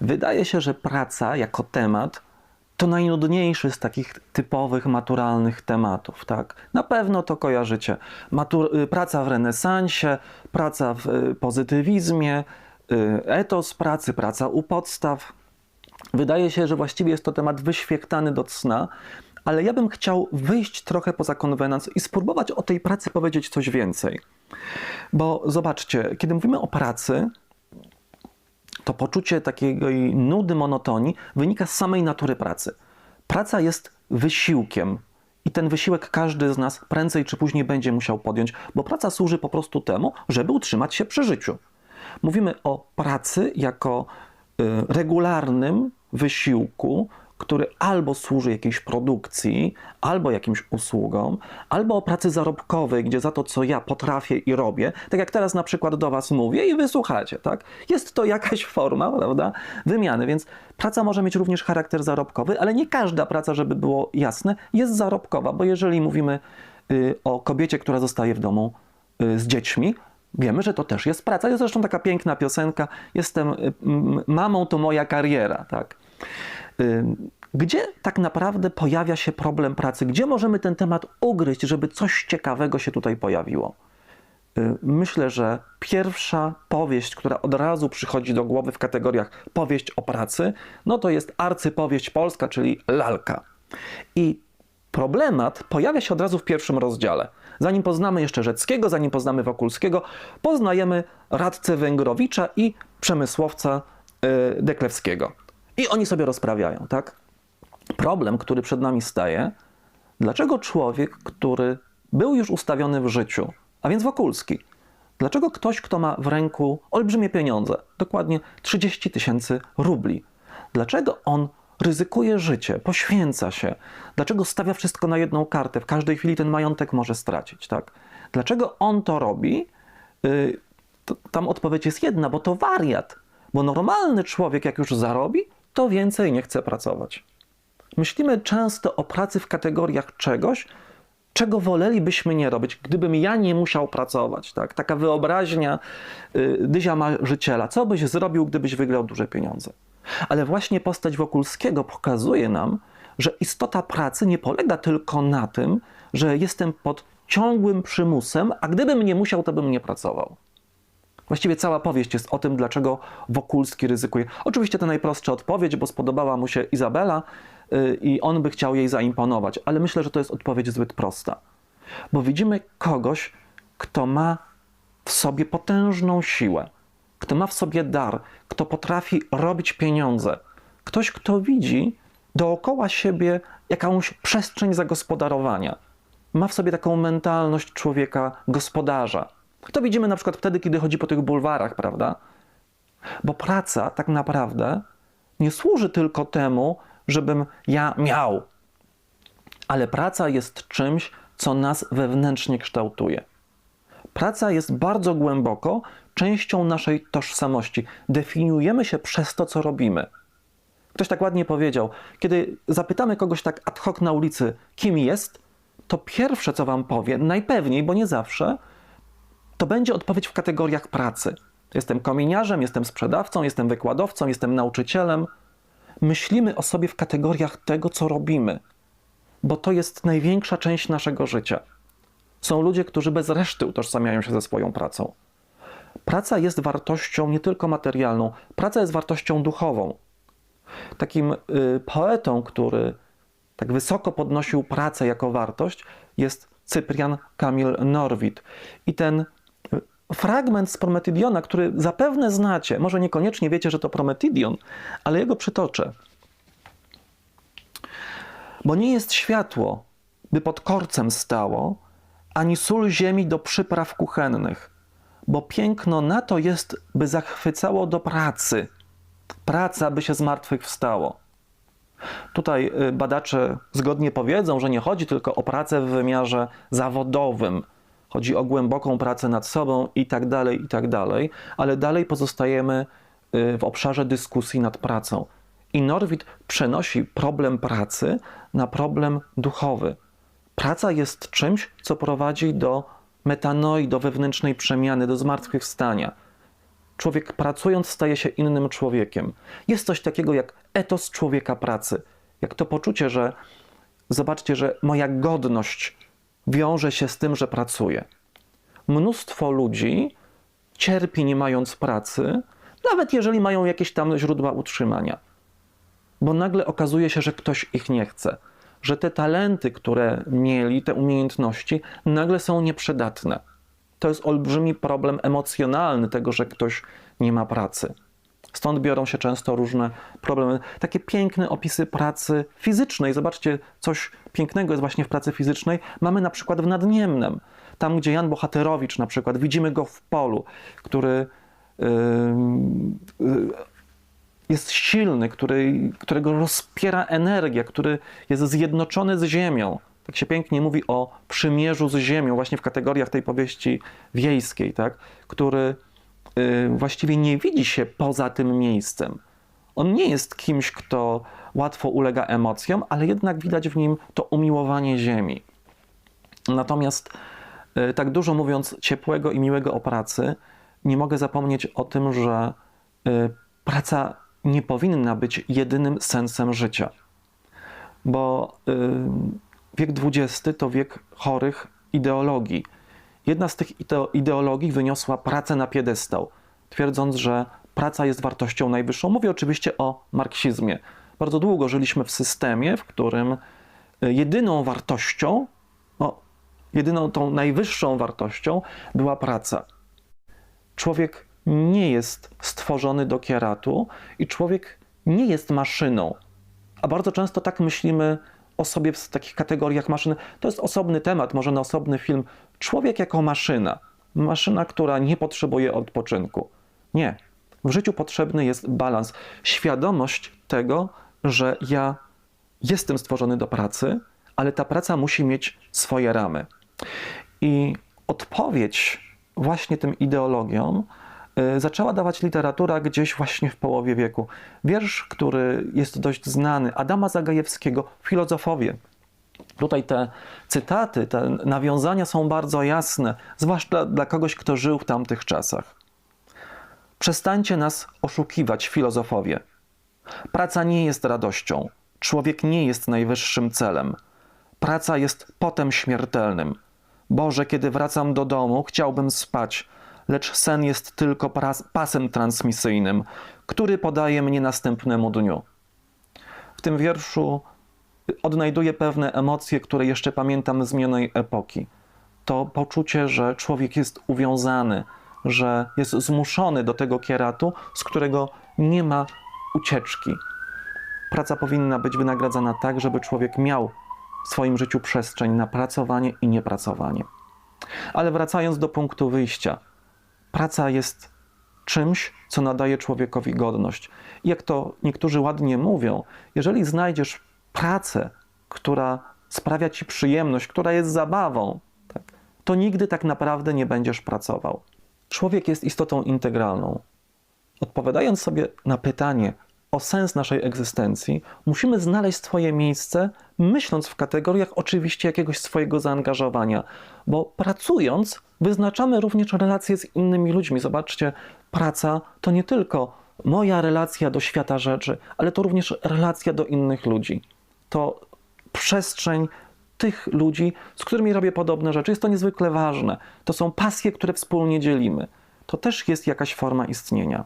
Wydaje się, że praca jako temat to najnudniejszy z takich typowych maturalnych tematów, tak? Na pewno to kojarzycie. Matur- y, praca w renesansie, praca w y, pozytywizmie, y, etos pracy, praca u podstaw. Wydaje się, że właściwie jest to temat wyświechtany do cna, ale ja bym chciał wyjść trochę poza konwenans i spróbować o tej pracy powiedzieć coś więcej. Bo zobaczcie, kiedy mówimy o pracy, to poczucie takiej nudy, monotonii wynika z samej natury pracy. Praca jest wysiłkiem i ten wysiłek każdy z nas prędzej czy później będzie musiał podjąć, bo praca służy po prostu temu, żeby utrzymać się przy życiu. Mówimy o pracy jako y, regularnym wysiłku, który albo służy jakiejś produkcji, albo jakimś usługom, albo o pracy zarobkowej, gdzie za to, co ja potrafię i robię, tak jak teraz na przykład do Was mówię i wysłuchacie, tak? Jest to jakaś forma, prawda, wymiany, więc praca może mieć również charakter zarobkowy, ale nie każda praca, żeby było jasne, jest zarobkowa, bo jeżeli mówimy y, o kobiecie, która zostaje w domu y, z dziećmi, Wiemy, że to też jest praca. Jest zresztą taka piękna piosenka. Jestem y, mamą, to moja kariera. Tak? Gdzie tak naprawdę pojawia się problem pracy? Gdzie możemy ten temat ugryźć, żeby coś ciekawego się tutaj pojawiło? Myślę, że pierwsza powieść, która od razu przychodzi do głowy w kategoriach powieść o pracy, no to jest arcypowieść polska, czyli Lalka. I problemat pojawia się od razu w pierwszym rozdziale. Zanim poznamy jeszcze Rzeckiego, zanim poznamy Wokulskiego, poznajemy radcę Węgrowicza i przemysłowca y, Deklewskiego. I oni sobie rozprawiają, tak? Problem, który przed nami staje, dlaczego człowiek, który był już ustawiony w życiu, a więc Wokulski, dlaczego ktoś, kto ma w ręku olbrzymie pieniądze, dokładnie 30 tysięcy rubli, dlaczego on ryzykuje życie, poświęca się, dlaczego stawia wszystko na jedną kartę, w każdej chwili ten majątek może stracić, tak? Dlaczego on to robi? Yy, to, tam odpowiedź jest jedna, bo to wariat. Bo normalny człowiek, jak już zarobi, to więcej nie chce pracować. Myślimy często o pracy w kategoriach czegoś, czego wolelibyśmy nie robić, gdybym ja nie musiał pracować. Tak? Taka wyobraźnia y, Dyzia Marzyciela. Co byś zrobił, gdybyś wygrał duże pieniądze? Ale właśnie postać Wokulskiego pokazuje nam, że istota pracy nie polega tylko na tym, że jestem pod ciągłym przymusem, a gdybym nie musiał, to bym nie pracował. Właściwie cała powieść jest o tym, dlaczego Wokulski ryzykuje. Oczywiście to najprostsza odpowiedź, bo spodobała mu się Izabela yy, i on by chciał jej zaimponować, ale myślę, że to jest odpowiedź zbyt prosta. Bo widzimy kogoś, kto ma w sobie potężną siłę, kto ma w sobie dar, kto potrafi robić pieniądze. Ktoś, kto widzi dookoła siebie jakąś przestrzeń zagospodarowania. Ma w sobie taką mentalność człowieka gospodarza. To widzimy na przykład wtedy, kiedy chodzi po tych bulwarach, prawda? Bo praca tak naprawdę nie służy tylko temu, żebym ja miał, ale praca jest czymś, co nas wewnętrznie kształtuje. Praca jest bardzo głęboko częścią naszej tożsamości. Definiujemy się przez to, co robimy. Ktoś tak ładnie powiedział, kiedy zapytamy kogoś tak ad hoc na ulicy, kim jest, to pierwsze, co wam powie, najpewniej, bo nie zawsze, to będzie odpowiedź w kategoriach pracy. Jestem kominiarzem, jestem sprzedawcą, jestem wykładowcą, jestem nauczycielem. Myślimy o sobie w kategoriach tego, co robimy, bo to jest największa część naszego życia. Są ludzie, którzy bez reszty utożsamiają się ze swoją pracą. Praca jest wartością nie tylko materialną, praca jest wartością duchową. Takim y, poetą, który tak wysoko podnosił pracę jako wartość, jest Cyprian Kamil Norwid. I ten fragment z Prometidiona, który zapewne znacie, może niekoniecznie wiecie, że to Prometidion, ale jego przytoczę. Bo nie jest światło, by pod korcem stało, ani sól ziemi do przypraw kuchennych, bo piękno na to jest, by zachwycało do pracy. Praca, by się z martwych wstało. Tutaj y, badacze zgodnie powiedzą, że nie chodzi tylko o pracę w wymiarze zawodowym, chodzi o głęboką pracę nad sobą i tak dalej, i tak dalej, ale dalej pozostajemy y, w obszarze dyskusji nad pracą. I Norwid przenosi problem pracy na problem duchowy. Praca jest czymś, co prowadzi do metanoi, do wewnętrznej przemiany, do zmartwychwstania. Człowiek pracując staje się innym człowiekiem. Jest coś takiego jak etos człowieka pracy. Jak to poczucie, że zobaczcie, że moja godność wiąże się z tym, że pracuję. Mnóstwo ludzi cierpi nie mając pracy, nawet jeżeli mają jakieś tam źródła utrzymania. Bo nagle okazuje się, że ktoś ich nie chce, że te talenty, które mieli, te umiejętności, nagle są nieprzydatne. To jest olbrzymi problem emocjonalny tego, że ktoś nie ma pracy. Stąd biorą się często różne problemy. Takie piękne opisy pracy fizycznej. Zobaczcie, coś pięknego jest właśnie w pracy fizycznej. Mamy na przykład w Nadniemnem. Tam, gdzie Jan Bohaterowicz na przykład, widzimy go w polu, który yy, yy, jest silny, który, którego rozpiera energia, który jest zjednoczony z ziemią. Tak się pięknie mówi o przymierzu z ziemią, właśnie w kategoriach tej powieści wiejskiej, tak? który właściwie nie widzi się poza tym miejscem. On nie jest kimś, kto łatwo ulega emocjom, ale jednak widać w nim to umiłowanie ziemi. Natomiast y, tak dużo mówiąc ciepłego i miłego o pracy, nie mogę zapomnieć o tym, że y, praca nie powinna być jedynym sensem życia. Bo y, wiek XX to wiek chorych ideologii. Jedna z tych ideologii wyniosła pracę na piedestał, twierdząc, że praca jest wartością najwyższą. Mówię oczywiście o marksizmie. Bardzo długo żyliśmy w systemie, w którym y, jedyną wartością, no, jedyną tą najwyższą wartością była praca. Człowiek nie jest stworzony do kieratu i człowiek nie jest maszyną. A bardzo często tak myślimy o sobie w takich kategoriach maszyny. To jest osobny temat, może na osobny film. Człowiek jako maszyna. Maszyna, która nie potrzebuje odpoczynku. Nie. W życiu potrzebny jest balans. Świadomość tego, że ja jestem stworzony do pracy, ale ta praca musi mieć swoje ramy. I odpowiedź właśnie tym ideologiom y, zaczęła dawać literatura gdzieś właśnie w połowie wieku. Wiersz, który jest dość znany, Adama Zagajewskiego, Filozofowie. Tutaj te cytaty, te nawiązania są bardzo jasne, zwłaszcza dla kogoś, kto żył w tamtych czasach. Przestańcie nas oszukiwać, filozofowie. Praca nie jest radością, człowiek nie jest najwyższym celem. Praca jest potem śmiertelnym. Boże, kiedy wracam do domu, chciałbym spać, lecz sen jest tylko pasem transmisyjnym, który podaje mnie następnemu dniu. W tym wierszu odnajduję pewne emocje, które jeszcze pamiętam z minionej epoki. To poczucie, że człowiek jest uwiązany, że jest zmuszony do tego kieratu, z którego nie ma ucieczki. Praca powinna być wynagradzana tak, żeby człowiek miał w swoim życiu przestrzeń na pracowanie i niepracowanie. Ale wracając do punktu wyjścia, praca jest czymś, co nadaje człowiekowi godność. Jak to niektórzy ładnie mówią, jeżeli znajdziesz pracę, która sprawia ci przyjemność, która jest zabawą, tak, to nigdy tak naprawdę nie będziesz pracował. Człowiek jest istotą integralną. Odpowiadając sobie na pytanie, o sens naszej egzystencji, musimy znaleźć swoje miejsce, myśląc w kategoriach oczywiście jakiegoś swojego zaangażowania, bo pracując wyznaczamy również relacje z innymi ludźmi. Zobaczcie, praca to nie tylko moja relacja do świata rzeczy, ale to również relacja do innych ludzi. To przestrzeń tych ludzi, z którymi robię podobne rzeczy. Jest to niezwykle ważne. To są pasje, które wspólnie dzielimy. To też jest jakaś forma istnienia.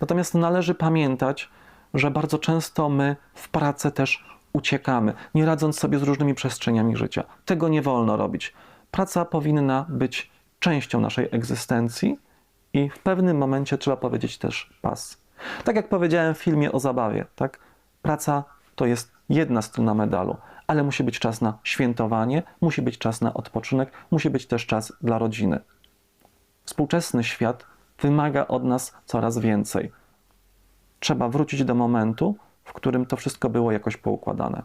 Natomiast należy pamiętać, że bardzo często my w pracę też uciekamy, nie radząc sobie z różnymi przestrzeniami życia. Tego nie wolno robić. Praca powinna być częścią naszej egzystencji i w pewnym momencie trzeba powiedzieć też pas. Tak jak powiedziałem w filmie o zabawie, tak? Praca to jest jedna strona medalu, ale musi być czas na świętowanie, musi być czas na odpoczynek, musi być też czas dla rodziny. Współczesny świat wymaga od nas coraz więcej trzeba wrócić do momentu, w którym to wszystko było jakoś poukładane.